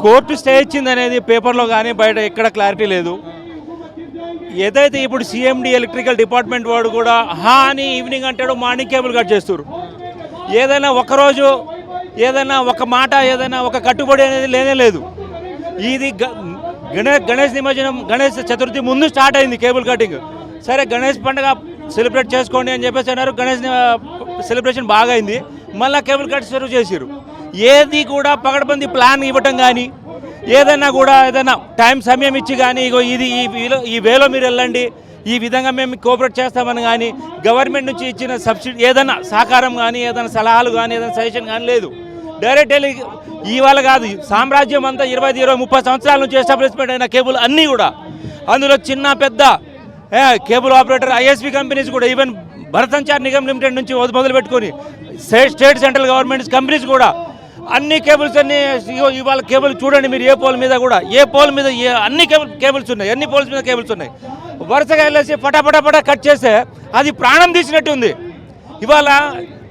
Court stay ఇచ్చింది అనేది పేపర్లో కానీ బయట ఎక్కడ క్లారిటీ లేదు. ఏదైతే ఇప్పుడు సిఎండి ఎలక్ట్రికల్ డిపార్ట్మెంట్ వాడు కూడా హా అని ఈవినింగ్ అంటాడు మార్నింగ్ కేబుల్ కట్ చేస్తారు. ఏదైనా ఒకరోజు ఏదైనా ఒక మాట ఏదైనా ఒక కట్టుబడి అనేది లేనే లేదు. ఇది గ- గణేష్ గణేష్ నిమజ్జనం గణేష్ చతుర్థి ముందు స్టార్ట్ అయింది కేబుల్ కటింగ్. సరే గణేష్ పండుగ సెలబ్రేట్ చేసుకోండి అని చెప్పేసి అన్నారు గణేష్ సెలబ్రేషన్ బాగా అయింది. మళ్ళీ కేబుల్ కట్ షురూ చేసారు ఏది కూడా పగడబంది ప్లాన్ ఇవ్వటం కానీ ఏదైనా కూడా ఏదైనా టైం సమయం ఇచ్చి కానీ ఇగో ఇది ఈ వీలో ఈ వేలో మీరు వెళ్ళండి ఈ విధంగా మేము కోఆపరేట్ చేస్తామని కానీ గవర్నమెంట్ నుంచి ఇచ్చిన సబ్సిడీ ఏదైనా సహకారం కానీ ఏదైనా సలహాలు కానీ ఏదైనా సజెషన్ కానీ లేదు. డైరెక్ట్ వెళ్ళి ఇవాళ కాదు సామ్రాజ్యం అంతా ఇరవై ఇరవై ముప్పై సంవత్సరాల నుంచి ఎస్టాబ్లిష్మెంట్ అయిన కేబుల్ అన్నీ కూడా. అందులో చిన్న పెద్ద కేబుల్ ఆపరేటర్ ఐఎస్పి కంపెనీస్ కూడా ఈవెన్ భరత్ సంచార్ నిగమ్ లిమిటెడ్ నుంచి మొదలు పెట్టుకొని స్టేట్ సెంట్రల్ గవర్నమెంట్ కంపెనీస్ కూడా అన్ని కేబుల్స్ అన్ని ఇవాళ కేబుల్ చూడండి మీరు ఏ పోల్ మీద కూడా ఏ పోల్ మీద ఏ అన్ని కేబుల్ కేబుల్స్ ఉన్నాయి అన్ని పోల్స్ మీద కేబుల్స్ ఉన్నాయి. వరుసగా వెళ్ళేసి పటాపటాపటా కట్ చేస్తే అది ప్రాణం తీసినట్టు ఉంది ఇవాళ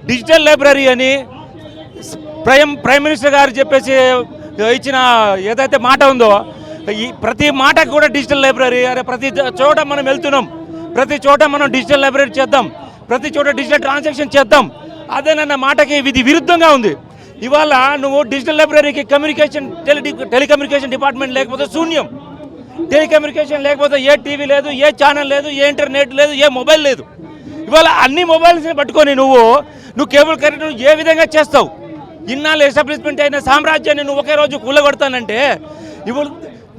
డిజిటల్ లైబ్రరీ అని ప్రైమ్ ప్రైమ్ మినిస్టర్ గారు చెప్పేసి ఇచ్చిన ఏదైతే మాట ఉందో ఈ ప్రతి మాటకు కూడా డిజిటల్ లైబ్రరీ అరే ప్రతి చోట మనం వెళ్తున్నాం. ప్రతి చోట మనం డిజిటల్ లైబ్రరీ చేద్దాం. ప్రతి చోట డిజిటల్ ట్రాన్సాక్షన్ చేద్దాం. అదేనన్న మాటకి ఇది విరుద్ధంగా ఉంది. ఇవాళ నువ్వు డిజిటల్ లైబ్రరీకి కమ్యూనికేషన్ టెలి టెలికమ్యూనికేషన్ డిపార్ట్మెంట్ లేకపోతే శూన్యం. టెలికమ్యూనికేషన్ లేకపోతే ఏ టీవీ లేదు ఏ ఛానల్ లేదు ఏ ఇంటర్నెట్ లేదు ఏ మొబైల్ లేదు. ఇవాళ అన్ని మొబైల్స్ని పట్టుకొని నువ్వు నువ్వు కేబుల్ కరెంట్ ఏ విధంగా చేస్తావు? ఇన్నాళ్ళు ఎస్టాబ్లిష్మెంట్ అయిన సామ్రాజ్యాన్ని నువ్వు ఒకే రోజు కూలగొడతానంటే ఇప్పుడు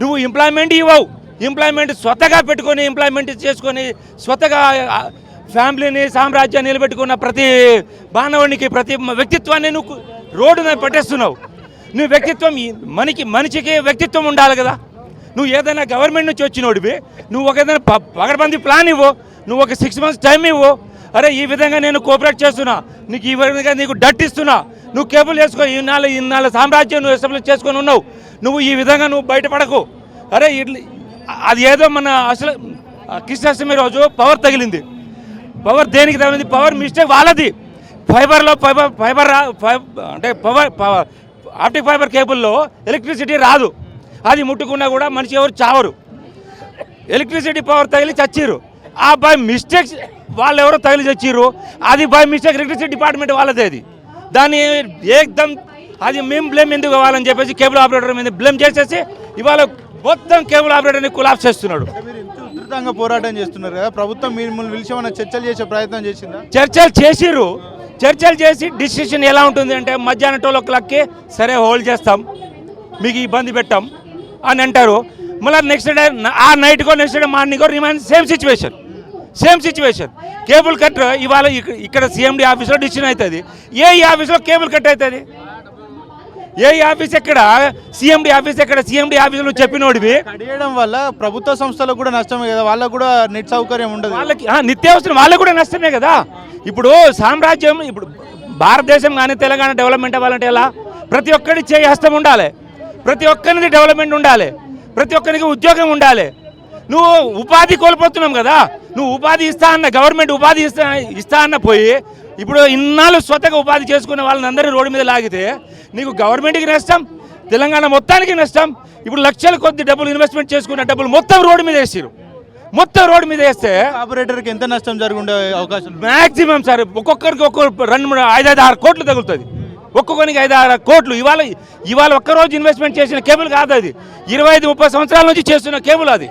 నువ్వు ఎంప్లాయ్మెంట్ ఇవ్వవు. ఎంప్లాయ్మెంట్ స్వతగా పెట్టుకొని ఎంప్లాయ్మెంట్ చేసుకొని స్వతగా ఫ్యామిలీని సామ్రాజ్యాన్ని నిలబెట్టుకున్న ప్రతి మానవునికి ప్రతి వ్యక్తిత్వాన్ని నువ్వు రోడ్డున పట్టేస్తున్నావు. నువ్వు వ్యక్తిత్వం మనకి మనిషికి వ్యక్తిత్వం ఉండాలి కదా. నువ్వు ఏదైనా గవర్నమెంట్ నుంచి వచ్చినోడివి నువ్వు ఒక ఏదైనా ప- పగడబంది ప్లాన్ ఇవ్వు నువ్వు ఒక సిక్స్ మంత్స్ టైం ఇవ్వు. అరే ఈ విధంగా నేను కోఆపరేట్ చేస్తున్నా నీకు ఈ విధంగా నీకు డట్ ఇస్తున్నా నువ్వు కేబుల్ వేసుకో ఇన్నాళ్ళు ఇన్నాళ్ళ సామ్రాజ్యం నువ్వు ఎస్టాబ్లిష్ చేసుకొని ఉన్నావు. నువ్వు ఈ విధంగా నువ్వు బయటపడకు. అరే అది ఏదో మన అసలు కృష్ణాష్టమి రోజు పవర్ తగిలింది. పవర్ దేనికి తగిలింది? పవర్ మిస్టేక్ వాళ్ళది. ఫైబర్లో ఫైబర్ ఫైబర్ రా అంటే పవర్ పవర్ ఆప్టిక్ ఫైబర్ కేబుల్లో ఎలక్ట్రిసిటీ రాదు. అది ముట్టుకున్నా కూడా మనిషి ఎవరు చావరు. ఎలక్ట్రిసిటీ పవర్ తగిలి చచ్చిర్రు. ఆ బై మిస్టేక్స్ వాళ్ళు ఎవరో తగిలి చచ్చిర్రు. అది బై మిస్టేక్ ఎలక్ట్రిసిటీ డిపార్ట్మెంట్ వాళ్ళదే అది. దాన్ని ఏకదం అది మేము బ్లేమ్ ఎందుకు కావాలని చెప్పేసి కేబుల్ ఆపరేటర్ మీద బ్లేమ్ చేసేసి ఇవాళ మొత్తం కేబుల్ ఆపరేటర్ని కులాప్స్ చేస్తున్నాడు. పోరాటం చేస్తున్నారు కదా ప్రభుత్వం మిమ్మల్ని పిలిచి చర్చలు చేసే ప్రయత్నం చేసిందా? చర్చలు చేసిర్రు. చర్చలు చేసి డిసిషన్ ఎలా ఉంటుంది అంటే మధ్యాహ్నం ట్వెల్వ్ ఓ క్లాక్కి సరే హోల్డ్ చేస్తాం. మీకు ఇబ్బంది పెట్టాం అని అంటారు. మళ్ళీ నెక్స్ట్ డే ఆ నైట్కో next day మార్నింగ్కో remain same situation same situation cable cut ఇవాళ ఇక్కడ- ఇక్కడ ఆఫీస్లో డిసిషన్ అవుతుంది ఏ ఈ ఆఫీస్లో కేబుల్ కట్ అవుతుంది ఏ ఆఫీస్ ఎక్కడ? సిఎండి ఆఫీస్ ఎక్కడ? సిఎండి ఆఫీసులో చెప్పినోడివి. కడియడం వల్ల ప్రభుత్వ సంస్థలకు కూడా నష్టమే కదా. వాళ్ళకు కూడా నెట్ సౌకర్యం ఉండదు వాళ్ళకి నిత్యావసరం వాళ్ళకు కూడా నష్టమే కదా. ఇప్పుడు సామ్రాజ్యం ఇప్పుడు భారతదేశం కానీ తెలంగాణ డెవలప్మెంట్ అవ్వాలంటే ఎలా? ప్రతి ఒక్కరి చేయి హస్తం ఉండాలి. ప్రతి ఒక్కరిది డెవలప్మెంట్ ఉండాలి. ప్రతి ఒక్కరికి ఉద్యోగం ఉండాలి. నువ్వు ఉపాధి కోల్పోతున్నాం కదా. నువ్వు ఉపాధి ఇస్తా అన్న గవర్నమెంట్ ఉపాధి ఇస్తా ఇస్తా అన్న పోయి ఇప్పుడు ఇన్నాళ్ళు స్వతగా ఉపాధి చేసుకున్న వాళ్ళని అందరినీ రోడ్డు మీద లాగితే నీకు గవర్నమెంట్కి నష్టం తెలంగాణ మొత్తానికి నష్టం. ఇప్పుడు లక్షల కొద్ది డబ్బులు ఇన్వెస్ట్మెంట్ చేసుకున్న డబ్బులు మొత్తం రోడ్డు మీద వేసారు మొత్తం రోడ్డు మీద వేస్తే ఆపరేటర్కి ఎంత నష్టం జరుగుండే అవకాశం? ఉంది? మాక్సిమం సార్ ఒక్కొక్కరికి ఒక్కొక్క రెండు మూడు ఐదు ఐదు ఆరు కోట్లు తగులుతుంది. ఒక్కొక్కరికి ఐదు ఆరు కోట్లు. ఇవాళ ఇవాళ ఒక్కరోజు ఇన్వెస్ట్మెంట్ చేసిన కేబుల్ కాదు అది. ఇరవై ఐదు ముప్పై సంవత్సరాల నుంచి చేస్తున్న కేబుల్ అది.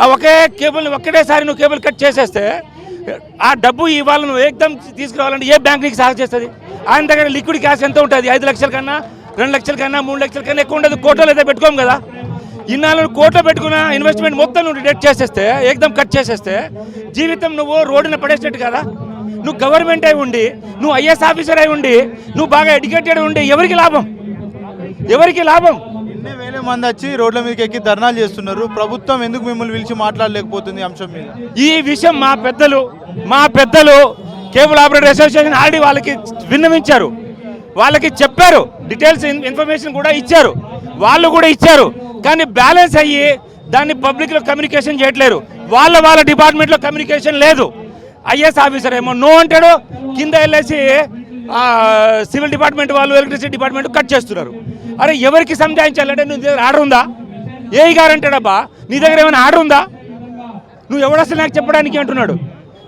ఆ ఒకే కేబుల్ని ఒక్కటేసారి నువ్వు కేబుల్ కట్ చేసేస్తే ఆ డబ్బు ఇవాళ నువ్వు ఏకదం తీసుకురావాలంటే ఏ బ్యాంక్ నీకు సహాయం చేస్తుంది? ఆయన దగ్గర లిక్విడ్ క్యాష్ ఎంత ఉంటుంది? ఐదు లక్షల కన్నా రెండు లక్షల కన్నా మూడు లక్షల కన్నా ఎక్కువ ఉండదు. కోట్లో అయితే పెట్టుకోము కదా. ఇన్నాళ్ళు కోట్లో పెట్టుకున్న ఇన్వెస్ట్మెంట్ మొత్తం నువ్వు డిడక్ట్ చేసేస్తే ఏకదం కట్ చేసేస్తే జీవితం నువ్వు రోడ్డున పడేసినట్టు కదా. నువ్వు గవర్నమెంట్ అయి ఉండి నువ్వు ఐఎస్ ఆఫీసర్ అయి ఉండి నువ్వు బాగా ఎడ్యుకేటెడ్ ఉండి ఎవరికి లాభం? ఎవరికి లాభం? ఎన్ని వేల మంది వచ్చి రోడ్ల మీదకి ఎక్కి ధర్నాలు చేస్తున్నారు. ప్రభుత్వం ఎందుకు మిమ్మల్ని పిలిచి మాట్లాడలేకపోతుంది అంశం మీద? ఈ విషయం మా పెద్దలు మా పెద్దలు కేబుల్ ఆపరేటర్ అసోసియేషన్ ఆల్రెడీ వాళ్ళకి విన్నవించారు. వాళ్ళకి చెప్పారు. డీటెయిల్స్ ఇన్- ఇన్ఫర్మేషన్ కూడా ఇచ్చారు. వాళ్ళు కూడా ఇచ్చారు. కానీ బ్యాలెన్స్ అయ్యి దాన్ని పబ్లిక్లో కమ్యూనికేషన్ చేయట్లేరు. వాళ్ళ వాళ్ళ డిపార్ట్మెంట్లో కమ్యూనికేషన్ లేదు. ఐఎస్ ఆఫీసర్ ఏమో నో అంటాడు. కింద వెళ్ళేసి సివిల్ డిపార్ట్మెంట్ వాళ్ళు ఎలక్ట్రిసిటీ డిపార్ట్మెంట్ కట్ చేస్తున్నారు. అరే ఎవరికి సంజాయించాలంటే నీ దగ్గర ఆర్డర్ ఉందా? ఏ గారు అంటాడబ్బా నీ దగ్గర ఏమైనా ఆర్డర్ ఉందా? నువ్వు ఎవడు అసలు నాకు చెప్పడానికి అంటున్నాడు?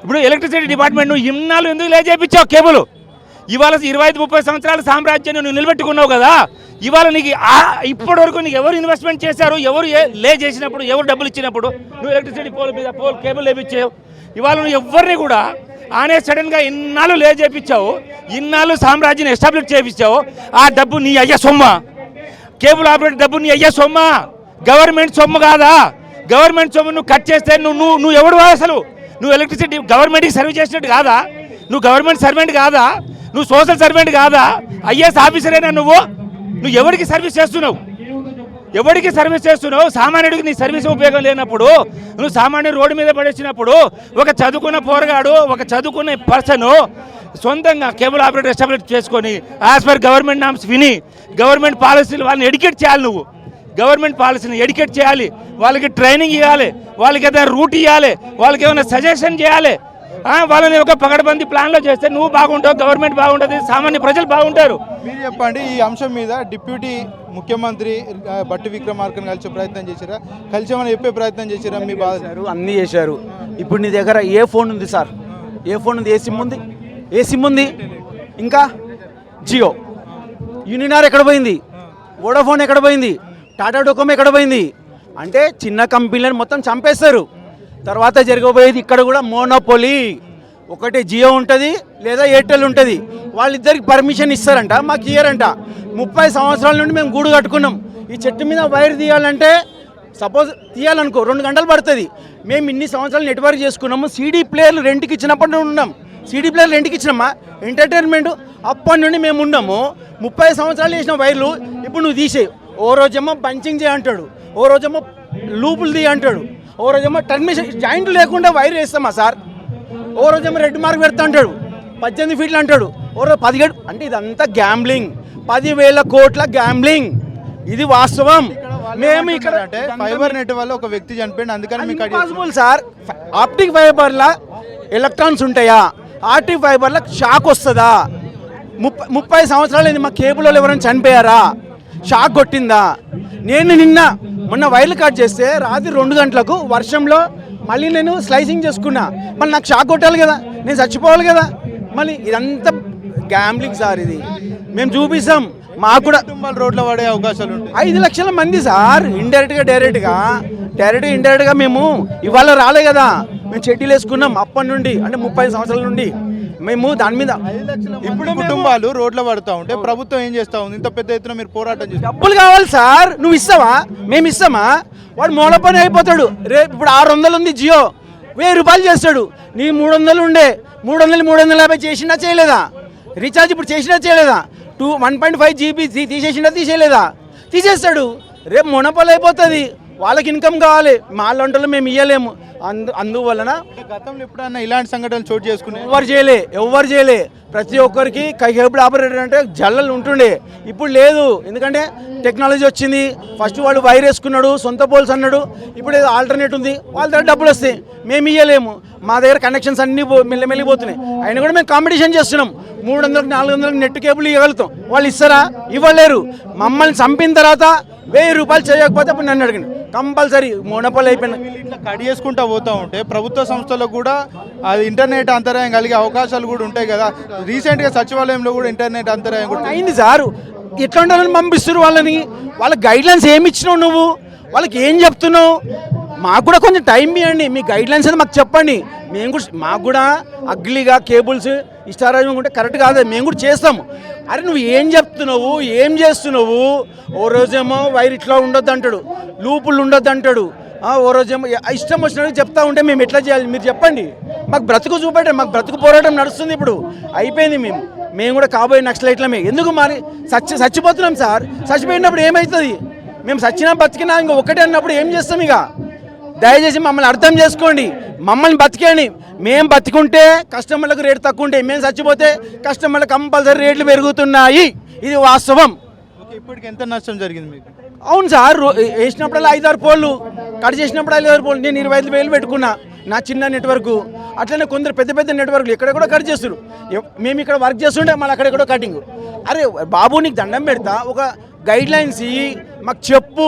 ఇప్పుడు ఎలక్ట్రిసిటీ డిపార్ట్మెంట్ నువ్వు ఇన్నాళ్ళు ఎందుకు లే చేయించావు కేబుల్? ఇవాళ ఇరవై ఐదు ముప్పై సంవత్సరాల సామ్రాజ్యాన్ని నువ్వు నిలబెట్టుకున్నావు కదా? ఇవాళ నీకు ఇప్పటి వరకు నీకు ఎవరు ఇన్వెస్ట్మెంట్ చేశారు? ఎవరు లే చేసినప్పుడు ఎవరు డబ్బులు ఇచ్చినప్పుడు? నువ్వు ఎలక్ట్రిసిటీ పోల్ మీద పోల్ కేబుల్ లేపించావు ఇవాళ నువ్వు ఎవరిని కూడా ఆనే సడన్గా ఇన్నాళ్ళు లే చేపించావు ఇన్నాళ్ళు సామ్రాజ్యాన్ని ఎస్టాబ్లిష్ చేయించావు ఆ డబ్బు నీ అయ్య సొమ్మ. కేబుల్ ఆపరేటర్ డబ్బు నీ అయ్య సొమ్మ. గవర్నమెంట్ సొమ్ము కాదా? గవర్నమెంట్ సొమ్ము నువ్వు కట్ చేస్తే నువ్వు నువ్వు నువ్వు ఎవడు అసలు? నువ్వు ఎలక్ట్రిసిటీ గవర్నమెంట్కి సర్వీస్ చేసినట్టు కాదా? నువ్వు గవర్నమెంట్ సర్వెంట్ కాదా? నువ్వు సోషల్ సర్వెంట్ కాదా? ఐఏఎస్ ఆఫీసరేనా నువ్వు? నువ్వు ఎవరికి సర్వీస్ చేస్తున్నావు? ఎవరికి సర్వీస్ చేస్తున్నావు? సామాన్యుడికి నీ సర్వీస్ ఉపయోగం లేనప్పుడు నువ్వు సామాన్యుడు రోడ్డు మీద పడేసినప్పుడు ఒక చదువుకున్న పోరగాడు ఒక చదువుకున్న పర్సను సొంతంగా కేబుల్ ఆపరేటర్ ఎస్టాబ్లిష్ చేసుకొని యాజ్ పర్ గవర్నమెంట్ నామ్స్ విని గవర్నమెంట్ పాలసీలు వాళ్ళని ఎడ్యుకేట్ చేయాలి నువ్వు. గవర్నమెంట్ పాలసీని ఎడ్యుకేట్ చేయాలి. వాళ్ళకి ట్రైనింగ్ ఇవ్వాలి. వాళ్ళకి ఏదైనా రూట్ ఇవ్వాలి. వాళ్ళకి ఏమైనా సజెషన్ చేయాలి. ఆ, వాళ్ళని ఒక పగడబంది ప్లాన్లో చేస్తే నువ్వు బాగుంటావు గవర్నమెంట్ బాగుంటుంది సామాన్య ప్రజలు బాగుంటారు. మీరు చెప్పండి ఈ అంశం మీద డిప్యూటీ ముఖ్యమంత్రి బట్టి విక్రమార్కను కలిసే ప్రయత్నం చేశారా? కలిసేమని చెప్పే ప్రయత్నం చేశారా మీ బాధ? చేశారు అన్నీ చేశారు. ఇప్పుడు నీ దగ్గర ఏ ఫోన్ ఉంది సార్? ఏ ఫోన్ ఉంది? ఏ సిమ్ ఉంది? ఏ సిమ్ ఉంది? ఇంకా జియో. యూనినార్ ఎక్కడ పోయింది? వోడాఫోన్ ఎక్కడ పోయింది? టాటా డోకోమో ఎక్కడ పోయింది? అంటే చిన్న కంపెనీలను మొత్తం చంపేస్తారు. తర్వాత జరగబోయేది ఇక్కడ కూడా మోనోపోలీ. ఒకటి జియో ఉంటుంది లేదా ఎయిర్టెల్ ఉంటుంది. వాళ్ళిద్దరికి పర్మిషన్ ఇస్తారంట మాకు ఇయ్యరంట. ముప్పై సంవత్సరాల నుండి మేము గూడు కట్టుకున్నాం. ఈ చెట్టు మీద వైర్ తీయాలంటే సపోజ్ తీయాలనుకో రెండు గంటలు పడుతుంది. మేము ఇన్ని సంవత్సరాలు నెట్వర్క్ చేసుకున్నాము సీడీ ప్లేయర్లు రెంట్కి ఇచ్చినప్పటి నుండి ఉన్నాం. సీడీ ప్లేయర్లు రెంట్కి ఇచ్చినామా? ఎంటర్టైన్మెంట్ అప్పటి నుండి మేము ఉన్నాము. ముప్పై సంవత్సరాలు చేసిన వైర్లు ఇప్పుడు నువ్వు తీసేయి. ఓ రోజేమో పంచింగ్ చేయ అంటాడు. ఓ రోజేమో లూపులు తీయ అంటాడు. ఓ రోజేమో టర్మిషన్ జాయింట్ లేకుండా వైర్ వేస్తామా సార్? ఓ రోజేమో రెడ్ మార్క్ పెడతా అంటాడు. పద్దెనిమిది ఫీట్లు అంటాడు. ఓ రోజు పదిహేడు అంటే ఇదంతా గ్యాంబ్లింగ్. పదివేల కోట్ల గ్యాంబ్లింగ్. ఇది వాస్తవం. మేము ఇక్కడ అంటే ఫైబర్ నెట్ వల్ల ఒక వ్యక్తి చనిపోయింది అందుకని మీకు పాసిబుల్ సార్. ఆప్టిక్ ఫైబర్ల ఎలక్ట్రాన్స్ ఉంటాయా? ఆప్టిక్ ఫైబర్ల షాక్ వస్తుందా? ముప్పై ముప్పై సంవత్సరాలు మా కేబుల్ వాళ్ళు ఎవరైనా చనిపోయారా? షాక్ కొట్టిందా? నేను నిన్న మొన్న వైర్లు కట్ చేస్తే రాత్రి రెండు గంటలకు వర్షంలో మళ్ళీ నేను స్లైసింగ్ చేసుకున్నా. మళ్ళీ నాకు షాక్ కొట్టాలి కదా. నేను చచ్చిపోవాలి కదా. మళ్ళీ ఇదంతా గ్యాంబ్లింగ్ సార్ ఇది. మేము చూపిస్తాం. మాకు కూడా రోడ్ల పడే అవకాశాలు ఐదు లక్షల మంది సార్ ఇండైరెక్ట్గా డైరెక్ట్గా డైరెక్ట్గా ఇండైరెక్ట్గా మేము ఇవాళ రాలే కదా. మేము చెట్టీలు వేసుకున్నాం అప్పటి నుండి అంటే ముప్పై సంవత్సరాల నుండి. మేము దాని మీద ఇప్పుడు కుటుంబాలు రోడ్ల పడుతూ ఉంటే ప్రభుత్వం ఏం చేస్తా ఉంది? ఇంత పెద్ద ఎత్తున మీరు పోరాటం చేస్తారు. డబ్బులు కావాలి సార్. నువ్వు ఇస్తావా? మేము ఇస్తామా? వాడు మూల పని అయిపోతాడు. రేపు ఇప్పుడు ఆరు వందలు ఉంది జియో. వెయ్యి రూపాయలు చేస్తాడు. నీ మూడు వందలు ఉండే. మూడు వందలు మూడు వందల యాభై చేసినా చేయలేదా? రీఛార్జ్ ఇప్పుడు చేసినా చేయలేదా? Two one point five GB తీసేసినా తీసేయలేదా? తీసేస్తాడు. రేపు మొనపలు అయిపోతుంది. వాళ్ళకి ఇన్కమ్ కావాలి. మా లాంటి మేము ఇవ్వలేము అందు అందువలన గతంలో ఎప్పుడన్నా ఇలాంటి సంఘటనలు చోటు చేసుకునే ఎవరు చేయలే ఎవరు చేయలే. ప్రతి ఒక్కరికి కేబుల్ ఆపరేటర్ అంటే జల్లలు ఉంటుండే. ఇప్పుడు లేదు. ఎందుకంటే టెక్నాలజీ వచ్చింది. ఫస్ట్ వాడు వైర్ వేసుకున్నాడు సొంత పోల్స్ అన్నాడు. ఇప్పుడు ఏదో ఆల్టర్నేట్ ఉంది. వాళ్ళ దగ్గర డబ్బులు వస్తాయి. మేము ఇవ్వలేము మా దగ్గర కనెక్షన్స్ అన్నీ మెల్లమెల్లిపోతున్నాయి. అయినా కూడా మేము కాంపిటీషన్ చేస్తున్నాం. మూడు వందలకు నాలుగు వందలకు నెట్ కేబుల్ ఇవ్వగలుగుతాం. వాళ్ళు ఇస్తారా? ఇవ్వలేరు. మమ్మల్ని చంపిన తర్వాత వెయ్యి రూపాయలు చేయకపోతే అప్పుడు నన్ను అడగండి. కంపల్సరీ మోనపల్ అయిపోయిన. వీళ్ళు ఇట్లా కట్ చేసుకుంటా పోతూ ఉంటే ప్రభుత్వ సంస్థలకు కూడా అది ఇంటర్నెట్ అంతరాయం కలిగే అవకాశాలు కూడా ఉంటాయి కదా. రీసెంట్గా సచివాలయంలో కూడా ఇంటర్నెట్ అంతరాయం కూడా అయింది సారు. ఎట్లా ఉండాలని పంపిస్తారు వాళ్ళని? వాళ్ళ గైడ్లైన్స్ ఏమి ఇచ్చినావు నువ్వు? వాళ్ళకి ఏం చెప్తున్నావు? మాకు కూడా కొంచెం టైం ఇవ్వండి. మీ గైడ్లైన్స్ అని మాకు చెప్పండి. మేము కూడా మాకు కూడా అగ్లీగా కేబుల్స్ ఇష్టారాజ్యం ఉంటే కరెక్ట్ కాదు. మేము కూడా చేస్తాము. అరే నువ్వు ఏం చెప్తున్నావు? ఏం చేస్తున్నావు? ఓ రోజేమో వైర్ ఇట్లా ఉండొద్దు అంటాడు లూపులు ఉండొద్దు అంటాడు ఓ రోజు ఇష్టం వచ్చినట్టు చెప్తా ఉంటే మేము ఎట్లా చేయాలి? మీరు చెప్పండి. మాకు బ్రతుకు చూపెట్టండి. మాకు బ్రతుకు పోరాటం నడుస్తుంది ఇప్పుడు. అయిపోయింది మేము. మేము కూడా కాబోయే నక్సలైట్లమే ఎందుకు మరి చచ్చి చచ్చిపోతున్నాం సార్. చచ్చిపోయినప్పుడు ఏమవుతుంది మేము చచ్చినా బతికినా ఇంక ఒకటే అన్నప్పుడు ఏం చేస్తాం ఇక? దయచేసి మమ్మల్ని అర్థం చేసుకోండి. మమ్మల్ని బతికేయండి. మేము బతికుంటే కస్టమర్లకు రేటు తక్కువ ఉంటాయి. మేము చచ్చిపోతే కస్టమర్లకు కంపల్సరీ రేట్లు పెరుగుతున్నాయి. ఇది వాస్తవం. ఇప్పటికి ఎంత నష్టం జరిగింది మీకు? అవును సార్ వేసినప్పుడల్లా ఐదారు పోళ్ళు కట్ చేసినప్పుడు ఐదారు పోళ్ళు నేను ఇరవై ఐదు వేలు పెట్టుకున్నా నా చిన్న నెట్వర్క్. అట్లనే కొందరు పెద్ద పెద్ద నెట్వర్క్లు ఎక్కడ కూడా కట్ చేస్తారు మేము ఇక్కడ వర్క్ చేస్తుంటే మళ్ళీ అక్కడ కూడా కటింగ్. అరే బాబు నీకు దండం పెడతా ఒక గైడ్ లైన్స్ ఇయ్యి మాకు చెప్పు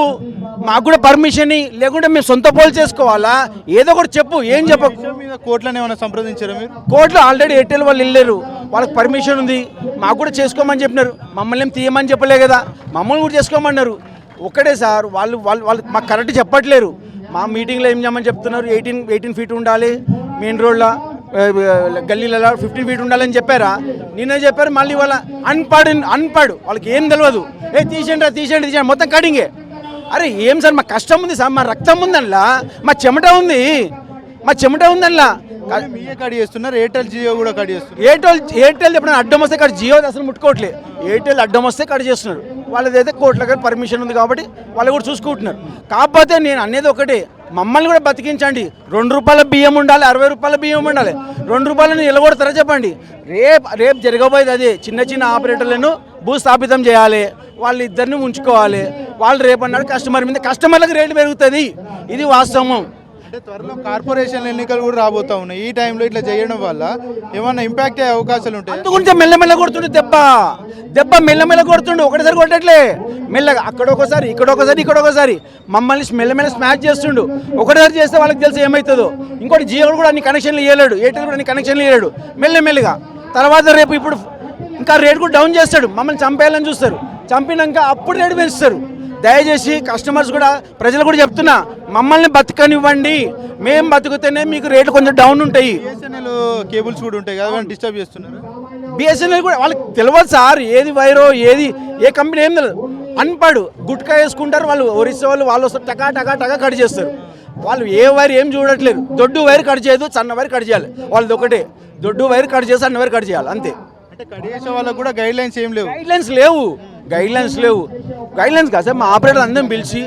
మాకు కూడా పర్మిషన్ లేకుంటే మేము సొంత పోల్ చేసుకోవాలా? ఏదో ఒకటి చెప్పు ఏం మీద కోర్టులను ఏమైనా సంప్రదించారా మీరు? కోర్టులో ఆల్రెడీ ఎయిర్టెల్ వాళ్ళు వెళ్ళారు వాళ్ళకి పర్మిషన్ ఉంది. మాకు కూడా చేసుకోమని చెప్పినారు. మమ్మల్ని ఏం తీయమని చెప్పలే కదా. మమ్మల్ని కూడా చేసుకోమన్నారు. ఒకటే సార్ వాళ్ళు వాళ్ళు వాళ్ళు మాకు కరెక్ట్ చెప్పట్లేరు. మా మీటింగ్లో ఏం చేయమని చెప్తున్నారు? ఎయిటీన్ ఎయిటీన్ ఫీట్ ఉండాలి మెయిన్ రోడ్లో గల్లీలలో ఫిఫ్టీన్ ఫీట్ ఉండాలని చెప్పారా? నిన్నే చెప్పారు మళ్ళీ వాళ్ళ అన్పాడు అన్పాడు. వాళ్ళకి ఏం తెలియదు ఏ తీసేయండి రా తీసేయండి తీసేయండి. మొత్తం కడింగే. అరే ఏం సార్ మా కష్టం ఉంది సార్ మా రక్తం ఉందల్లా మా చెమట ఉంది. మా చెమట ఉందల్లా. కట్ చేస్తున్నారు? ఎయిర్టెల్ జియో కూడా కట్ చేస్తున్నారు. ఎయిర్టెల్ ఎయిర్టెల్ ఎప్పుడైనా అడ్డం వస్తే కట్ జియో అసలు ముట్టుకోవట్లే. ఎయిర్టెల్ అడ్డం వస్తే కట్ చేస్తున్నారు. వాళ్ళదైతే కోట్ల దగ్గర పర్మిషన్ ఉంది కాబట్టి వాళ్ళు కూడా చూసుకుంటున్నారు. కాకపోతే నేను అనేది ఒకటే. మమ్మల్ని కూడా బతికించండి. రెండు రూపాయల బియ్యం ఉండాలి అరవై రూపాయల బియ్యం ఉండాలి. రెండు రూపాయలను నిలబడతారా చెప్పండి? రేపు రేపు జరగబోయేది అదే. చిన్న చిన్న ఆపరేటర్లను భూస్థాపితం చేయాలి. వాళ్ళ ఇద్దరిని ఉంచుకోవాలి. వాళ్ళు రేపు అన్నాడు కస్టమర్ మీద కస్టమర్లకు రేటు పెరుగుతుంది. ఇది వాస్తవం. అంటే త్వరలో కార్పొరేషన్ ఎన్నికలు కూడా రాబోతా ఉన్నాయి. ఈ టైంలో ఇట్లా చేయడం వల్ల ఏమన్నా ఇంపాక్ట్ అయ్యే అవకాశాలు ఉంటాయి? అందుగురించే మెల్లమెల్ల కొడుతుండు దెబ్బ. దెబ్బ మెల్లమెల్ల కొడుతుండు. ఒకటేసారి కొట్టట్లే. మెల్లగా అక్కడ ఒకసారి ఇక్కడ ఒకసారి ఇక్కడ ఒకసారి. మమ్మల్ని మెల్లమెల్ల స్మాచ్ చేస్తుండు. ఒకటేసారి చేస్తే వాళ్ళకి తెలిసి ఏమవుతుందో ఇంకోటి జియో కూడా అన్ని కనెక్షన్లు ఇవ్వలేడు ఎయిర్టెల్ కూడా అన్ని కనెక్షన్లు ఇవ్వలేడు మెల్లమెల్లగా. తర్వాత రేపు ఇప్పుడు ఇంకా రేట్ కూడా డౌన్ చేస్తాడు. మమ్మల్ని చంపేయాలని చూస్తారు. చంపినాక అప్పుడు రేటు పెంచుతారు. దయచేసి కస్టమర్స్ కూడా ప్రజలు కూడా చెప్తున్నా మమ్మల్ని బతకనివ్వండి. మేము బతుకుతేనే మీకు రేట్లు కొంచెం డౌన్ ఉంటాయి. బిఎస్ఎన్ఎల్ కేబుల్స్ కూడా ఉంటాయి కదా డిస్టర్బ్ చేస్తున్నారు? బిఎస్ఎన్ఎల్ కూడా వాళ్ళకి తెలియదు సార్ ఏది వైరో ఏది ఏ కంపెనీ ఏం తెలియదు అన్పడు గుట్కా వేసుకుంటారు వాళ్ళు ఒరిస్సా వాళ్ళు వాళ్ళు వస్తారు టకా టకా టకా కట్ చేస్తారు. వాళ్ళు ఏ వైర్ ఏం చూడట్లేదు. దొడ్డు వైర్ కట్ చేయదు సన్న వైర్ కట్ చేయాలి. వాళ్ళది ఒకటే. దొడ్డు వైర్ కట్ చేసి సన్న వైర్ కట్ చేయాలి అంతే. అంటే కట్ చేసే వాళ్ళకు కూడా గైడ్ లైన్స్ ఏం లేవు? గైడ్ లైన్స్ లేవు. గైడ్ లైన్స్ లేవు. గైడ్ లైన్స్ కాదు సార్ మా ఆపరేటర్ అందరం పిలిచి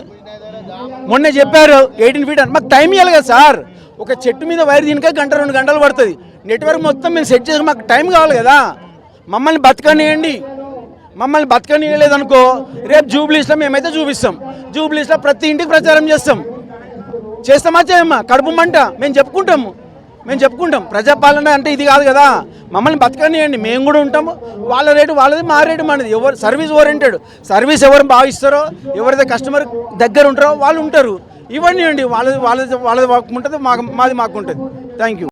మొన్న చెప్పారు ఎయిటీన్ ఫీట్ అని. మాకు టైం ఇవ్వాలి కదా సార్. ఒక చెట్టు మీద వైర్ దీనికే గంట రెండు గంటలు పడుతుంది. నెట్వర్క్ మొత్తం మేము సెట్ చేసి మాకు టైం కావాలి కదా. మమ్మల్ని బతకనియండి. మమ్మల్ని బతకనియలేదనుకో రేపు జూబ్లీస్లో మేమైతే చూపిస్తాం. జూబ్లీస్లో ప్రతి ఇంటికి ప్రచారం చేస్తాం. చేస్తామా చేయమ్మా కడుపు మంట. మేము చెప్పుకుంటాము. మేము చెప్పుకుంటాం. ప్రజాపాలన అంటే ఇది కాదు కదా. మమ్మల్ని బతకనియండి. మేము కూడా ఉంటాము. వాళ్ళ రేటు వాళ్ళది మా రేటు మనది ఎవరు సర్వీస్ ఓరియంటెడ్ సర్వీస్ ఎవరు భావిస్తారో ఎవరైతే కస్టమర్ దగ్గర ఉంటారో వాళ్ళు ఉంటారు. ఇవ్వండి అండి వాళ్ళది వాళ్ళది వాళ్ళది మాకు ఉంటుంది మాకు మాది మాకు ఉంటుంది థ్యాంక్ యూ